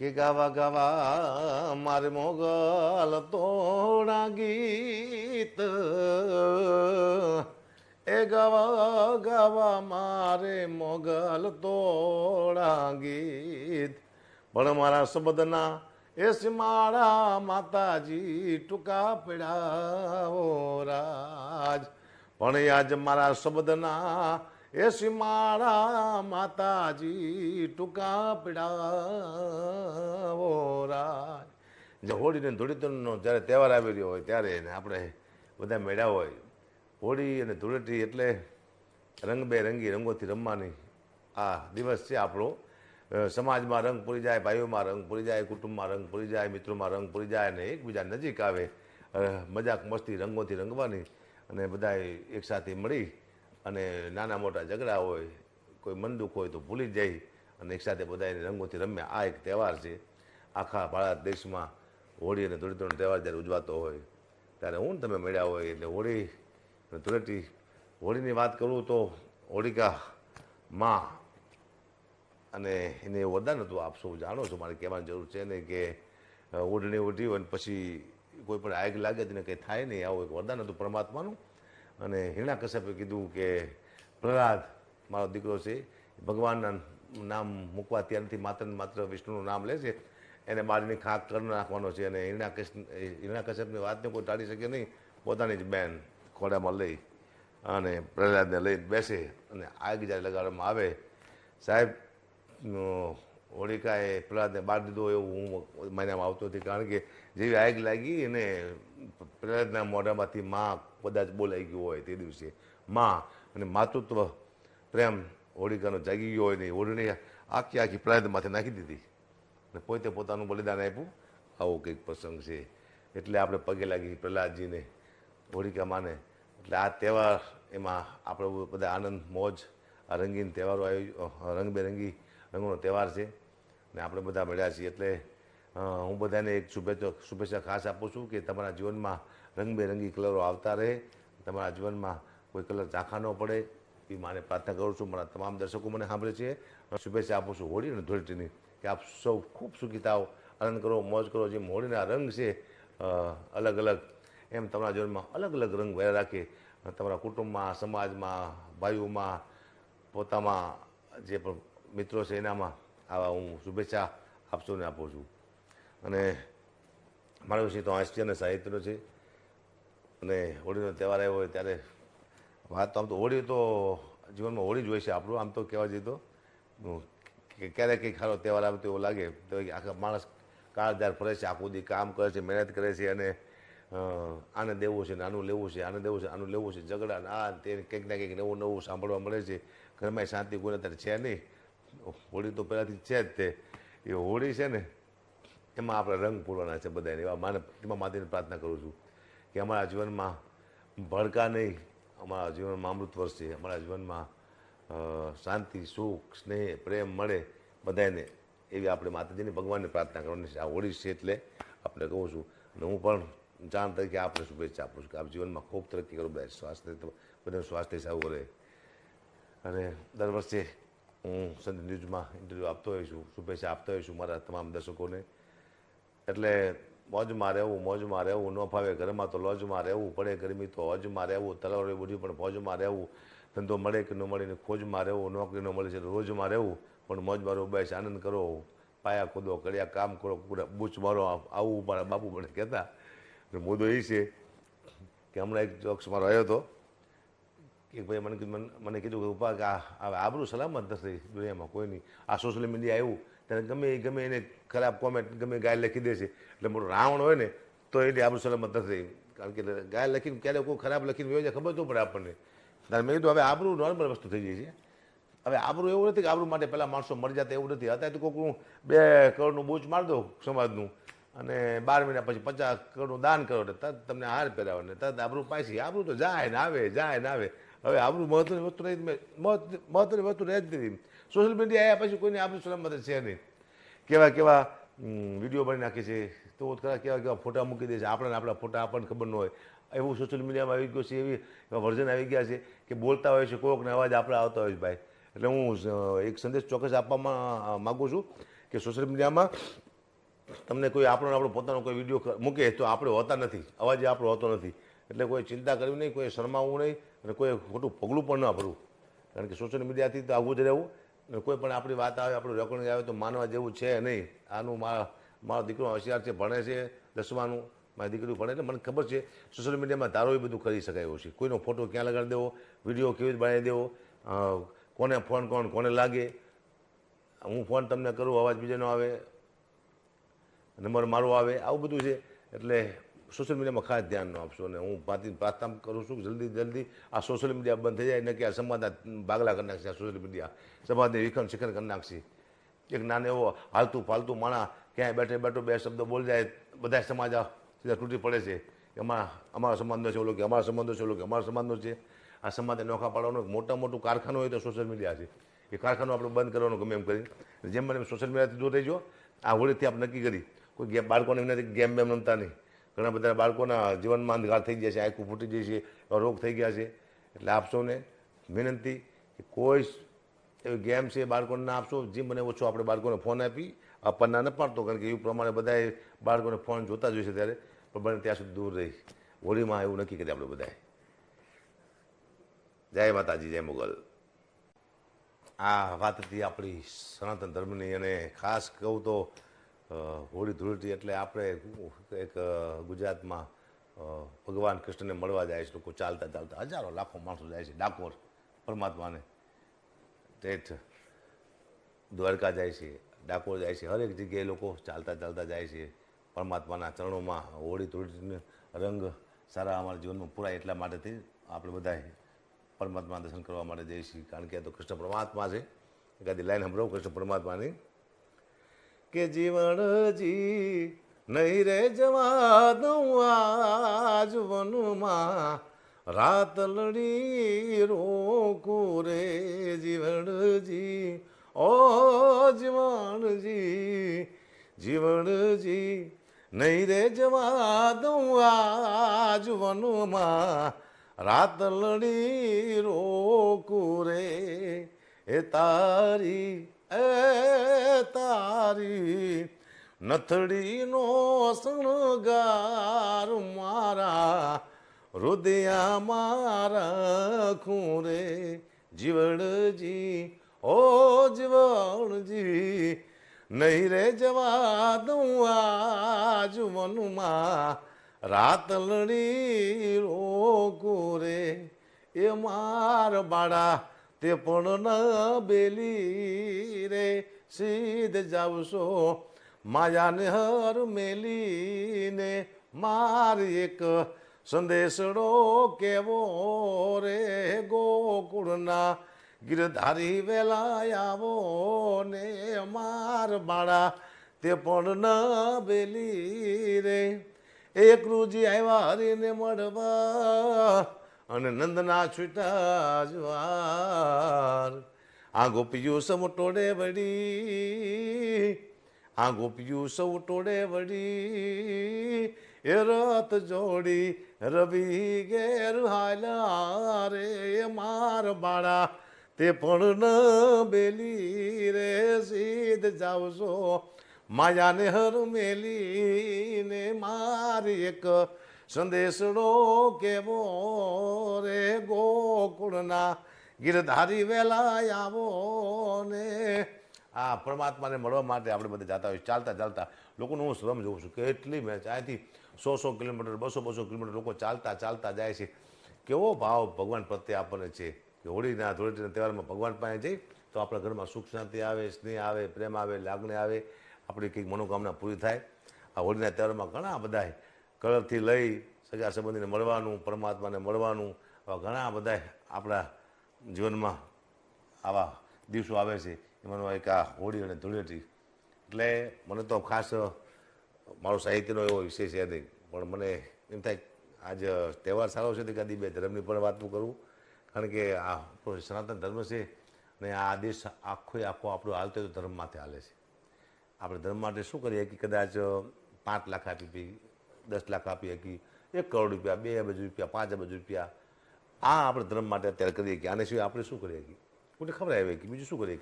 કે ગાવા ગાવા મારે મોગલ તોડા ગીત. એ ગાવા ગાવા મારે મોગલ તોડા ગીત. પણ મારા શબ્દના એ માળા માતાજી ટૂંકા પડાવો રાજ. પણ આજ મારા શબ્દના એ મારા માતાજી ટૂંકા પડાવો રાજ જે હોળીને ધૂળેટીનો જ્યારે તહેવાર આવી રહ્યો હોય ત્યારે એને આપણે બધા મેળા હોય. હોળી અને ધૂળેટી એટલે રંગબેરંગી રંગોથી રમવાની આ દિવસ છે આપણો. સમાજમાં રંગ પૂરી જાય, ભાઈઓમાં રંગ પૂરી જાય, કુટુંબમાં રંગ પૂરી જાય, મિત્રોમાં રંગ પૂરી જાય અને એકબીજા નજીક આવે. મજાક મસ્તી રંગોથી રંગવાની અને બધા એકસાથે મળી અને નાના મોટા ઝઘડા હોય, કોઈ મન દુઃખ હોય તો ભૂલી જાય અને એકસાથે બધા એને રંગોથી રમ્યા. આ એક તહેવાર છે. આખા ભારત દેશમાં હોળી અને ધૂળેટીનો તહેવાર જ્યારે ઉજવાતો હોય, ત્યારે હું તમે મળ્યા હોય એટલે હોળી અને ધૂળેટી, હોળીની વાત કરું તો હોળિકા માં અને એને વરદાન હતું, આપ સૌ જાણો છો, મારે કહેવાની જરૂર છે ને કે ઓઢણી ઓઢી હોય ને પછી કોઈ પણ આગ લાગે તેને કંઈ થાય નહીં, આવું એક વરદાન હતું પરમાત્માનું. અને હિરણા કશ્યપે કીધું કે, પ્રહલાદ, મારો દીકરો છે, ભગવાનના નામ મૂકવા ત્યારથી માત્ર માત્ર વિષ્ણુનું નામ લે છે. એને બાળીને ખાક કરી નાખવાનો છે અને હિરણા કૃષ્ણ હિરણા કશ્યપની વાતને કોઈ ટાળી શકે નહીં. પોતાની જ બેન ખોડામાં લઈ અને પ્રહલાદને લઈ બેસે અને આગ જ્યારે લગાડવામાં આવે. સાહેબ હોળિકાએ પ્રહલાદને બાળ દીધો એવું હું મહિનામાં આવતો હતી કારણ કે જેવી આગ લાગી અને પ્રહલાદના મોઢામાંથી માં કદાચ બોલાઈ ગયું હોય તે દિવસે. માં અને માતૃત્વ પ્રેમ હોળિકાનો જાગી ગયો હોય ને હોળીને આખી આખી પ્રહલાદમાંથી નાખી દીધી. અને પોતે પોતાનું બલિદાન આપ્યું. આવો કંઈક પ્રસંગ છે. એટલે આપણે પગે લાગી પ્રહલાદજીને હોળિકા માને. એટલે આ તહેવાર એમાં આપણે બધા આનંદ, મોજ, આ રંગીન તહેવારો આવ્યો રંગબેરંગી રંગોનો તહેવાર છે. ને આપણે બધા મળ્યા છીએ. એટલે હું બધાને એક શુભેચ્છા શુભેચ્છા ખાસ આપું છું કે તમારા જીવનમાં રંગબેરંગી કલરો આવતા રહે, તમારા જીવનમાં કોઈ કલર ચાખા ન પડે, એ માને પ્રાર્થના કરું છું. મારા તમામ દર્શકો મને સાંભળે છે. શુભેચ્છા આપું છું હોળી અને ધૂળેટીની, કે આપ સૌ ખૂબ સુખી થાઓ આનંદ કરો, મોજ કરો. જેમ હોળીના રંગ છે અલગ અલગ એમ તમારા જીવનમાં અલગ અલગ રંગ ભર્યા રાખે. તમારા કુટુંબમાં, સમાજમાં, ભાઈઓમાં, પોતામાં જે પણ મિત્રો છે એનામાં આવા હું શુભેચ્છા આપ સૌને આપું છું. અને મારા વિશે તો હાસ્ય અને સાહિત્યનો છે. અને હોળીનો તહેવાર આવ્યો હોય ત્યારે વાત તો આમ તો હોળી તો જીવનમાં હોળી જ હોય છે આપણું, આમ તો કહેવા જઈએ તો. ક્યારેક કંઈક સારો તહેવાર આવે તો એવું લાગે. તો આખા માણસ કાળજાર ફરે છે, આખું દી કામ કરે છે, મહેનત કરે છે અને આને દેવું છે આનું લેવું છે, આને દેવું છે, આનું લેવું છે, ઝઘડા આ તે કંઈક ના કંઈક નવું નવું સાંભળવા મળે છે. ઘરમાં શાંતિ કોઈ અત્યારે છે નહીં. હોળી તો પહેલાંથી છે જ તે. એ હોળી છે ને એમાં આપણે રંગ પૂરવાના છે બધાને એવા માને એમાં માતાને પ્રાર્થના કરું છું કે અમારા જીવનમાં ભડકા નહીં. અમારા જીવનમાં અમૃત વર્ષે અમારા જીવનમાં શાંતિ, સુખ, સ્નેહ, પ્રેમ મળે બધાને એવી આપણે માતાજીની ભગવાનને પ્રાર્થના કરવાની છે. આ હોળી છે એટલે આપણે કહું છું અને હું પણ જાણ તરીકે આપણે શુભેચ્છા આપું છું કે આપ જીવનમાં ખૂબ તરક્કી કરો બધા સ્વાસ્થ્ય બધાનું સ્વાસ્થ્ય સારું રહે. અને દર વર્ષે હું સંત ન્યૂઝમાં ઇન્ટરવ્યૂ આપતો છું, શુભેચ્છા આપતો છું મારા તમામ દર્શકોને. એટલે મોજમાં રહેવું મોજમાં રહેવું. ન ફાવે ઘરમાં તો લોજમાં રહેવું પડે ગરમી તો હોજમાં રહેવું તલવારે બુઢી પણ ફોજમાં રહેવું. ધંધો મળે કે ન મળે ને ખોજમાં રહેવું, નોકરી ન મળે છે રોજમાં રહેવું. પણ મોજમાં રહેવું બેસ આનંદ કરો. પાયા ખોદો કર્યા કામ કરો પૂરા બૂચ મારો, આવું મારા બાપુ મને કહેતા. મુદ્દો એ છે કે હમણાં એક જોક્સ મારો આવ્યો હતો કે ભાઈ મને- મને કીધું કે ઉપા કે આ, આબરું સલામત નથી દુનિયામાં, કોઈ નહીં. આ સોશિયલ મીડિયા આવ્યું. ત્યારે ગમે એ ગમે એને ખરાબ કોમેન્ટ ગમે ગાય લખી દે છે એટલે મોટો રાવણ હોય ને, તો એની આબરૂ સલામત નથી. કારણ કે ગાય લખીને ક્યારે કોઈ ખરાબ લખીને હોય છે ખબર તો પડે આપણને. ત્યારે મેં કીધું, હવે આબરૂ નોર્મલ વસ્તુ થઈ જાય છે. હવે આબરૂ એવું નથી કે આબરૂ માટે પહેલાં માણસો મરી જતા એવું નથી. અત્યારે તો કોઈક હું બે કરોડનું બૂચ માર દઉં સમાજનું. અને બાર મહિના પછી પચાસ કરોડનું દાન કરો. એટલે તરત તમને હાર પહેરાવે. ને તરત આબરૂ પાછી. આબરૂ તો જાય ને આવે, જાય ને આવે. હવે આપણું મહત્વની વસ્તુ જ મહત્વની વસ્તુ રહે જ નથી સોશિયલ મીડિયા આવ્યા પછી કોઈને આબરૂ સલામત છે નહીં. કેવા કેવા વીડિયો બની નાખે છે, તો ખરા કેવા કેવા ફોટા મૂકી દે છે, આપણને આપણા ફોટા આપણને ખબર ન હોય. એવું સોશિયલ મીડિયામાં આવી ગયું છે, એવી, એવા વર્ઝન આવી ગયા છે કે બોલતા હોય છે, કોઈકને અવાજ આપણે આવતા હોય છે, ભાઈ. એટલે હું એક સંદેશ ચોક્કસ આપવામાં માગું છું કે સોશિયલ મીડિયામાં તમને કોઈ આપણો આપણો પોતાનો કોઈ વીડિયો મૂકે તો આપણે હોતા નથી. અવાજ આપણો હોતો નથી. એટલે કોઈ ચિંતા કરવી નહીં, કોઈ શરમાવવું નહીં અને કોઈ ખોટું પગલું પણ ન ભરવું. કારણ કે સોશિયલ મીડિયાથી તો આવું જ રહેવું. અને કોઈ પણ આપણી વાત આવે, આપણું રેકોર્ડિંગ આવે તો માનવા જેવું છે નહીં. આનું મારા, મારો દીકરો હોશિયાર છે, ભણે છે, દસમાનું, મારી દીકરી ભણે એટલે મને ખબર છે સોશિયલ મીડિયામાં તારો એ બધું કરી શકાય એવું છે. કોઈનો ફોટો ક્યાં લગાડી દેવો વીડિયો કેવી રીતે બનાવી દેવો કોને ફોન કોણ, કોને લાગે? હું ફોન તમને કરું, અવાજ બીજાનો આવે નંબર મારો આવે, આવું બધું છે. એટલે સોશિયલ મીડિયામાં ખાસ ધ્યાન ન આપશો અને હું પાતી પ્રાર્થના કરું છું, જલ્દી જલ્દી આ સોશિયલ મીડિયા બંધ થઈ જાય ને આ સમાજના ભાગલા કરી નાખશે આ સોશિયલ મીડિયા. સમાજને વિખંડ શિખંડ કરી નાખશે. એક નાનો એવો હાલતું ફાલતું માણા ક્યાંય બેઠે બેઠો બે શબ્દ બોલ જાય, બધા સમાજ સીધા તૂટી પડે છે. કે અમારા સમાજનો છે ઓલો કે અમારા સમાજનો છે ઓલો કે અમારા સમાજનો છે. આ સમાજને નોખા પાડવાનું મોટા મોટું કારખાનું હોય તો સોશિયલ મીડિયા છે. એ કારખાનું આપણે બંધ કરવાનું ગમે એમ કરી જેમ મને સોશિયલ મીડિયાથી દૂર રહીજો. આ હોળીથી આપણે નક્કી કરી. કોઈ ગેમ બાળકોને એમનાથી ગેમ બેમ રમતા નહીં. ઘણા બધા બાળકોના જીવનમાં અંધકાર થઈ ગયા છે, આંખું ફૂટી જાય છે રોગ થઈ ગયા છે. એટલે આપશોને વિનંતી કે કોઈ એવી ગેમ છે બાળકોને ના આપશો જેમ મને ઓછો આપણે બાળકોને ફોન આપી, આપણને ન પાડતો, કારણ કે એ પ્રમાણે બધાએ બાળકોને ફોન જોતા જ હોય છે ત્યારે, પણ બને ત્યાં સુધી દૂર રહી. હોળીમાં એવું નક્કી કરીએ આપણે બધાએ. જય માતાજી, જય મુગલ. આ વાત હતી આપણી સનાતન ધર્મની અને ખાસ કહું તો હોળી ધૂળેટી એટલે આપણે એક ગુજરાતમાં ભગવાન કૃષ્ણને મળવા જાય છે, લોકો ચાલતા ચાલતા હજારો લાખો માણસો જાય છે, ડાકોર પરમાત્માને તેઠ દ્વારકા જાય છે, ડાકોર જાય છે, હરેક જગ્યાએ લોકો ચાલતા ચાલતા જાય છે, પરમાત્માના ચરણોમાં હોળી ધૂળેટીનો રંગ સારા અમારા જીવનમાં પૂરાય એટલા માટેથી આપણે બધાએ પરમાત્મા દર્શન કરવા માટે જઈએ છીએ. કારણ કે આ તો કૃષ્ણ પરમાત્મા છે. એકાદી લાઈન સંભળાવું કૃષ્ણ પરમાત્માની કે જીવણજી નહીં રે જવા દઉં આજ વનમાં. રાત લડી રોકું રે જીવણજી. ઓ જીવણજી જીવણજી નહીં રે જવા દઉં આજ વનમાં. રાત લડી રોકું રે. એ તારી એ તારી નથડીનો શણગાર મારા હૃદયા મારા ખૂરે જીવણજી, ઓ જીવણજી, નહીં રે જવા દઉં આજ મનમાં. રાત લડી રોકું રે. એ માર બાળા તે પણ ન બેલી રે, સીધ જાવશો માયાને હર મેલીને માર એક સંદેશડો કેવો રે, ગોકુળના ગિરધારી વેલા આવો ને માર બાળા. તે પણ ન બેલી રે, એક રૂજી આવ્યા હરીને મળવા. અને નંદના છૂટા જવાર આ ગોપિયું સૌ ટોળે વળી, આ ગોપિયું સૌ ટોળે વળી. એ રથ જોડી રવિ ઘેર હાલા રે માર બાળા તે પણ ન બેલી રે, સીધ જાવશો માયાને હર મેલીને મારી એક સંદેશડો કેવો રે ગોકુળના ગીરધારી વેલા આવો ને. આ પરમાત્માને મળવા માટે આપણે બધા જાતા હોય ચાલતા ચાલતા લોકોનું હું શ્રમ જોઉં છું, કેટલી મેચ અહીંથી સો સો કિલોમીટર, બસો બસો કિલોમીટર લોકો ચાલતા ચાલતા જાય છે. કેવો ભાવ ભગવાન પ્રત્યે આપણને છે કે હોળીના ધૂળેટીના તહેવારમાં ભગવાન પાસે જઈ તો આપણા ઘરમાં સુખ શાંતિ આવે, સ્નેહ આવે, પ્રેમ આવે, લાગણી આવે, આપણી કંઈક મનોકામના પૂરી થાય. આ હોળીના તહેવારમાં ઘણા બધા કલરથી લઈ સગા સંબંધીને મળવાનું, પરમાત્માને મળવાનું, આવા ઘણા બધા આપણા જીવનમાં આવા દિવસો આવે છે. એમાંનો એક આ હોળી અને ધૂળેટી. એટલે મને તો ખાસ મારો સાહિત્યનો એવો વિષય છે. નહીં પણ મને એમ થાય આજ તહેવાર સારો છે તે કદી બે ધર્મની પણ વાત કરું. કારણ કે આ સનાતન ધર્મ છે અને આ દેશ આખો આખો આપણો હાલતો ધર્મ માથે હાલે છે. આપણે ધર્મ માટે શું કરીએ કે કદાચ પાંચ લાખ આપી દસ લાખ આપી શકી એક કરોડ રૂપિયા, બે અબજ રૂપિયા, પાંચ અબજ રૂપિયા. આ આપણે ધર્મ માટે અત્યારે કરીએ કે આને સિવાય આપણે શું કરીએ કે કોઈને ખબર આવે કે બીજું શું કરીએ